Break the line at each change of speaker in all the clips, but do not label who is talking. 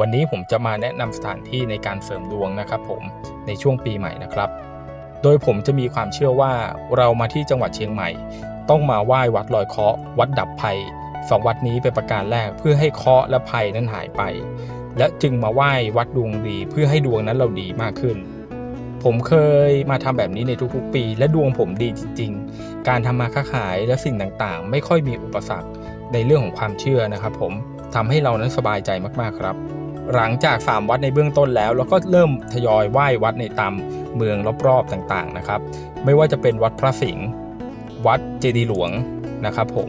วันนี้ผมจะมาแนะนำสถานที่ในการเสริมดวงนะครับผมในช่วงปีใหม่นะครับ โดยผมจะมีความเชื่อว่าเรามาที่จังหวัดเชียงใหม่ ต้องมาไหว้วัดลอยเคราะห์วัดดับภัยสองวัดนี้เป็นประการแรกเพื่อให้เคราะห์และภัยนั้นหายไป และจึงมาไหว้วัดดวงดีเพื่อให้ดวงนั้นเราดีมากขึ้น ผมเคยมาทำแบบนี้ในทุกๆ ปี และดวงผมดีจริงๆ การทำมาค้าขายและสิ่งต่างๆ ไม่ค่อยมีอุปสรรคในเรื่องของความเชื่อนะครับผมทำให้เรานั้นสบายใจมากๆครับ หลังจาก 3 วัดในเบื้องต้นแล้ว เราก็เริ่มทยอยไหว้วัดในตามเมืองรอบๆต่างๆนะครับ ไม่ว่าจะเป็นวัดพระสิงห์วัดเจดีหลวงนะครับ ผม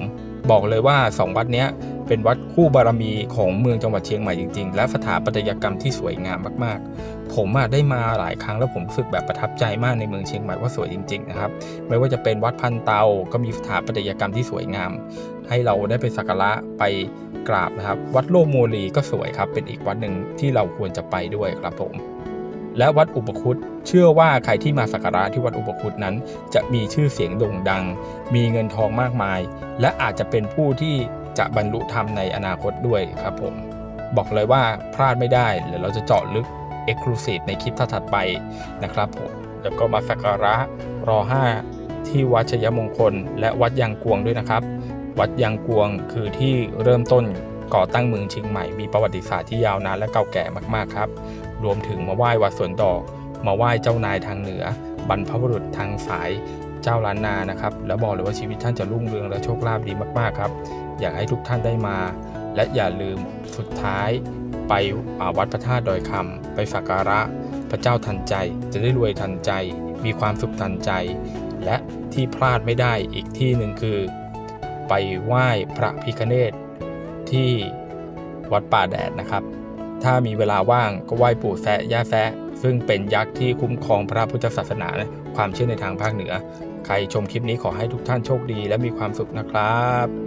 บอกเลยว่า 2 วัดเนี้ย เป็นวัดคู่บารมีของเมืองจังหวัดเชียงใหม่จริงๆ และสถาปัตยกรรมที่สวยงามมากๆ ผมได้มาหลายครั้งแล้วผมรู้สึกแบบประทับใจมากในเมืองเชียงใหม่ว่าสวยจริงๆนะครับ ไม่ว่าจะเป็นวัดพันเตา ก็มีสถาปัตยกรรมที่สวยงาม ให้เราได้ไปสักการะไปกราบนะครับ วัดโลโมลีก็สวยครับ เป็นอีกวัดหนึ่งที่เราควรจะไปด้วยครับผม และวัดอุปคุตเชื่อว่าใครที่มาสักการะที่วัดอุปคุตนั้น จะมีชื่อเสียงโด่งดัง มีเงินทองมากมาย และอาจจะเป็นผู้ที่ จะบรรลุธรรมในอนาคตด้วยครับผม บอกเลยว่าพลาดไม่ได้เดี๋ยวเราจะเจาะลึก Exclusive ในคลิปถัดไปนะครับผม แล้วก็มาสักการะรอ 5 ที่วัดชยมงคล และวัดยางกวงด้วยนะครับ วัดยางกวงคือที่เริ่มต้นก่อตั้งเมืองเชียงใหม่ มีประวัติศาสตร์ที่ยาวนานและเก่าแก่มากๆครับ รวมถึงมาไหว้วัดสวนดอก มาไหว้เจ้านายทางเหนือบรรพบุรุษทางสาย เจ้าล้านนานะครับ แล้วบอกเลยว่าชีวิตท่านจะรุ่งเรืองและโชคลาภดีมากๆครับ อยากให้ทุกท่านได้มา และอย่าลืมสุดท้ายไปวัดพระธาตุดอยคำไปสักการะพระเจ้าทันใจ จะได้รวยทันใจ มีความสุขทันใจ และที่พลาดไม่ได้อีกที่หนึ่งคือ ไปไหว้พระพิคเนตที่วัดป่าแดดนะครับ ถ้ามีเวลาว่างก็ไหว้ปู่แซะย่าแซะ ซึ่งเป็นยักษ์ที่คุ้มครองพระพุทธศาสนา ความเชื่อในทางภาคเหนือ ใครชมคลิปนี้ขอให้ทุกท่านโชคดีและมีความสุขนะครับ